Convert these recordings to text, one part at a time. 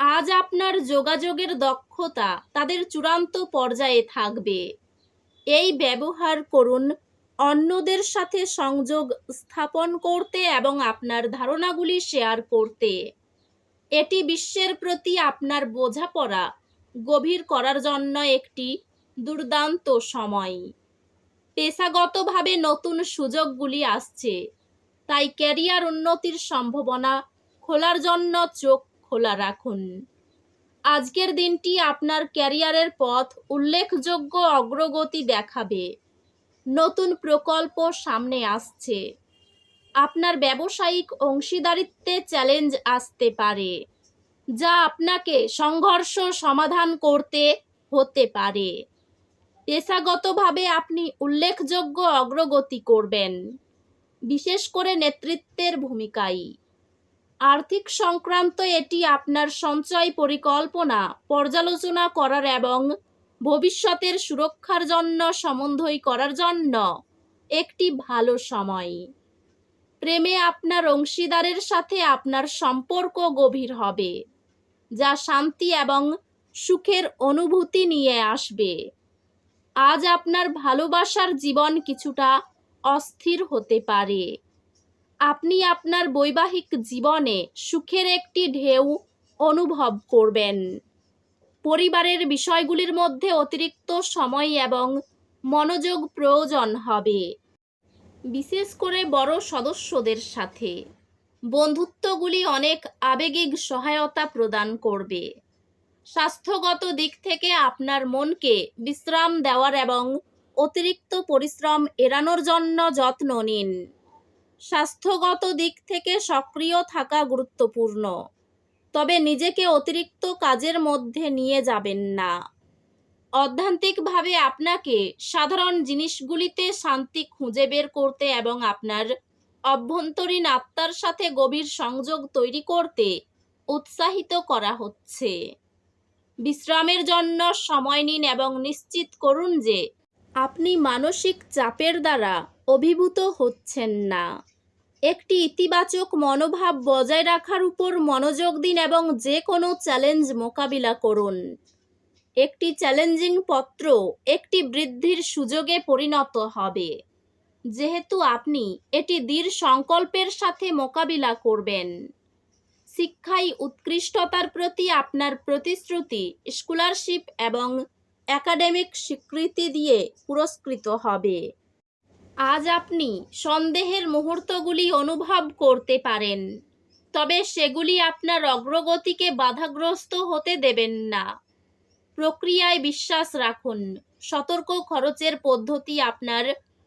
আজ আপনার যোগাযোগের দক্ষতা তাদের চূড়ান্ত পর্যায়ে থাকবে। এই ব্যবহার করুন, অন্যদের সাথে সংযোগ স্থাপন করতে এবং আপনার ধারণাগুলি শেয়ার করতে। এটি বিশ্বের প্রতি আপনার বোঝাপড়া গভীর করার জন্য একটি দুর্দান্ত সময়। পেশাগতভাবে নতুন সুযোগগুলি আসছে, তাই ক্যারিয়ার উন্নতির সম্ভাবনা খোলার জন্য চোখ খোলা রাখুন। আজকের দিনটি আপনার ক্যারিয়ারের পথ উল্লেখযোগ্য অগ্রগতি দেখাবে। নতুন প্রকল্প সামনে আসছে। আপনার ব্যবসায়িক অংশীদারিত্বে চ্যালেঞ্জ আসতে পারে, যা আপনাকে সংঘর্ষ সমাধান করতে হতে পারে। পেশাগতভাবে আপনি উল্লেখযোগ্য অগ্রগতি করবেন, বিশেষ করে নেতৃত্বের ভূমিকায়। আর্থিক সংক্রান্ত এটি আপনার সঞ্চয় পরিকল্পনা পর্যালোচনা করার এবং ভবিষ্যতের সুরক্ষার জন্য সমন্বয় করার জন্য একটি ভালো সময়। প্রেমে আপনার অংশীদারের সাথে আপনার সম্পর্ক গভীর হবে, যা শান্তি এবং সুখের অনুভূতি নিয়ে আসবে। আজ আপনার ভালোবাসার জীবন কিছুটা অস্থির হতে পারে। আপনি আপনার বৈবাহিক জীবনে সুখের একটি ঢেউ অনুভব করবেন। পরিবারের বিষয়গুলির মধ্যে অতিরিক্ত সময় এবং মনোযোগ প্রয়োজন হবে। বিশেষ করে বড় সদস্যদের সাথে। বন্ধুত্বগুলি অনেক আবেগিক সহায়তা প্রদান করবে। স্বাস্থ্যগত দিক থেকে আপনার মনকে বিশ্রাম দেওয়ার এবং অতিরিক্ত পরিশ্রম এড়ানোর জন্য যত্ন নিন। স্বাস্থ্যগত দিক থেকে সক্রিয় থাকা গুরুত্বপূর্ণ। তবে নিজেকে অতিরিক্ত কাজের মধ্যে নিয়ে যাবেন না। অধ্যান্তিকভাবে আপনাকে সাধারণ জিনিসগুলিতে শান্তি খুঁজে বের করতে এবং আপনার অভ্যন্তরীণ আত্মার সাথে গভীর সংযোগ তৈরি করতে উৎসাহিত করা হচ্ছে। বিশ্রামের জন্য সময় নিন এবং নিশ্চিত করুন যে আপনি মানসিক চাপের দ্বারা অভিভূত হচ্ছেন না। একটি ইতিবাচক মনোভাব বজায় রাখার উপর মনোযোগ দিন এবং যে কোনো চ্যালেঞ্জ মোকাবিলা করুন। একটি চ্যালেঞ্জিং পত্র একটি বৃদ্ধির সুযোগে পরিণত হবে। যেহেতু আপনি এটি দৃঢ় সংকল্পের সাথে মোকাবিলা করবেন। শিক্ষায় উৎকৃষ্টতার প্রতি আপনার প্রতিশ্রুতি, স্কলারশিপ এবং একাডেমিক স্বীকৃতি দিয়ে পুরস্কৃত হবে। আজ আপনি সন্দেহের মুহূর্তগুলি অনুভব করতে পারেন, তবে সেগুলি আপনার অগ্রগতিকে বাধাগ্রস্ত হতে দেবেন না। প্রক্রিয়ায় বিশ্বাস রাখুন, সতর্ক খরচের পদ্ধতি আপনার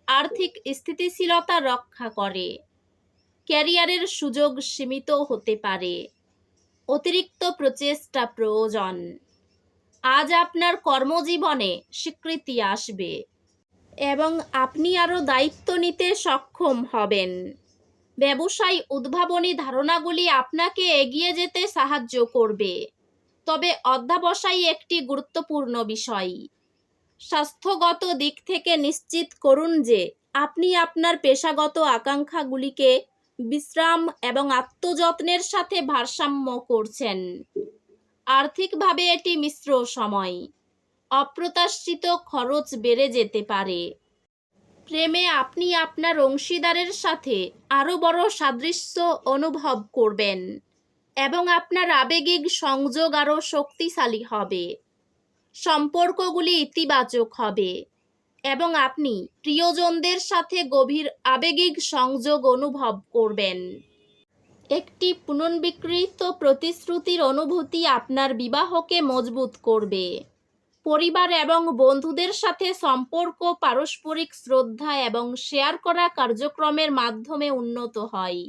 আর্থিক স্থিতিশীলতা রক্ষা করে। ক্যারিয়ারের সুযোগ সীমিত হতে পারে। অতিরিক্ত প্রচেষ্টা প্রয়োজন। আজ আপনার কর্মজীবনে স্বীকৃতি আসবে। এবং আপনি আরও দায়িত্ব নিতে সক্ষম হবেন। ব্যবসায় উদ্ভাবনী ধারণাগুলি আপনাকে এগিয়ে যেতে সাহায্য করবে। তবে অধ্যাবসায় একটি গুরুত্বপূর্ণ বিষয়। স্বাস্থ্যগত দিক থেকে নিশ্চিত করুন যে আপনি আপনার পেশাগত আকাঙ্ক্ষাগুলিকে বিশ্রাম এবং আত্মযত্নের সাথে ভারসাম্য করছেন। আর্থিকভাবে এটি মিশ্র সময়। অপ্রত্যাশিত খরচ বেড়ে যেতে পারে। প্রেমে আপনি আপনার অংশীদারের সাথে আরও বড় সাদৃশ্য অনুভব করবেন এবং আপনার আবেগিক সংযোগ আরও শক্তিশালী হবে। সম্পর্কগুলি ইতিবাচক হবে এবং আপনি প্রিয়জনদের সাথে গভীর আবেগিক সংযোগ অনুভব করবেন। একটি পুনর্বিকৃত প্রতিশ্রুতির অনুভূতি আপনার বিবাহকে মজবুত করবে। পরিবার এবং বন্ধুদের সাথে সম্পর্ক, পারস্পরিক শ্রদ্ধা এবং শেয়ার করা কার্যক্রমের মাধ্যমে উন্নত হয়।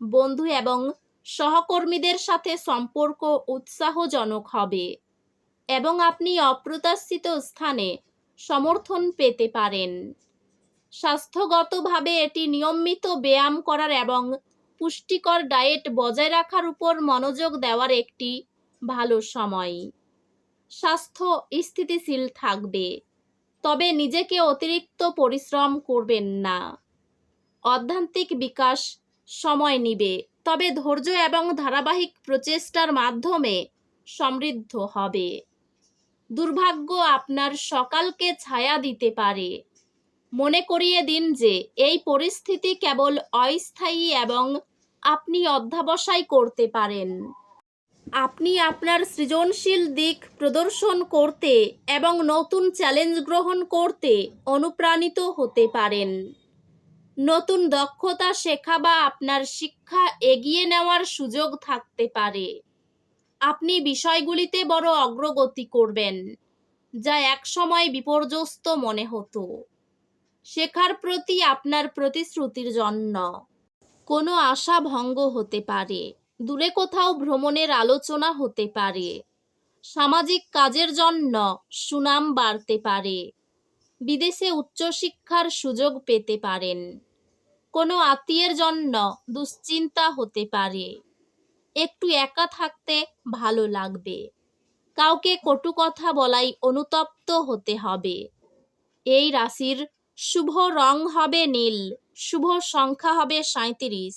বন্ধু এবং সহকর্মীদের সাথে সম্পর্ক উৎসাহজনক হবে এবং আপনি অপ্রত্যাশিত স্থানে সমর্থন পেতে পারেন। স্বাস্থ্যগতভাবে এটি নিয়মিত ব্যায়াম করার এবং পুষ্টিকর ডায়েট বজায় রাখার উপর মনোযোগ দেওয়ার একটি ভালো সময়। স্বাস্থ্য স্থিতিশীল থাকবে, তবে নিজেকে অতিরিক্ত পরিশ্রম করবেন না। অধ্যান্তিক বিকাশ সময় নিবে, তবে ধৈর্য এবং ধারাবাহিক প্রচেষ্টার মাধ্যমে সমৃদ্ধ হবে। দুর্ভাগ্য আপনার সকালকে ছায়া দিতে পারে। মনে করিয়ে দিন যে এই পরিস্থিতি কেবল অস্থায়ী এবং আপনি অধ্যাবসায় করতে পারেন। আপনি আপনার সৃজনশীল দিক প্রদর্শন করতে এবং নতুন চ্যালেঞ্জ গ্রহণ করতে অনুপ্রাণিত হতে পারেন। নতুন দক্ষতা শেখা বা আপনার শিক্ষা এগিয়ে নেওয়ার সুযোগ থাকতে পারে। আপনি বিষয়গুলিতে বড় অগ্রগতি করবেন, যা একসময় বিপর্যস্ত মনে হতো। শেখার প্রতি আপনার প্রতিশ্রুতির জন্য কোনো আশা ভঙ্গ হতে পারে। দূরে কোথাও ভ্রমণের আলোচনা হতে পারে। সামাজিক কাজের জন্য সুনাম বাড়তে পারে। বিদেশে উচ্চশিক্ষার সুযোগ পেতে পারেন। কোনো আত্মীয়ের জন্য দুশ্চিন্তা হতে পারে। একটু একা থাকতে ভালো লাগবে। কাউকে কটু কথা বলাই অনুতপ্ত হতে হবে। এই রাশির শুভ রং হবে নীল, শুভ সংখ্যা হবে সাঁত্রিশ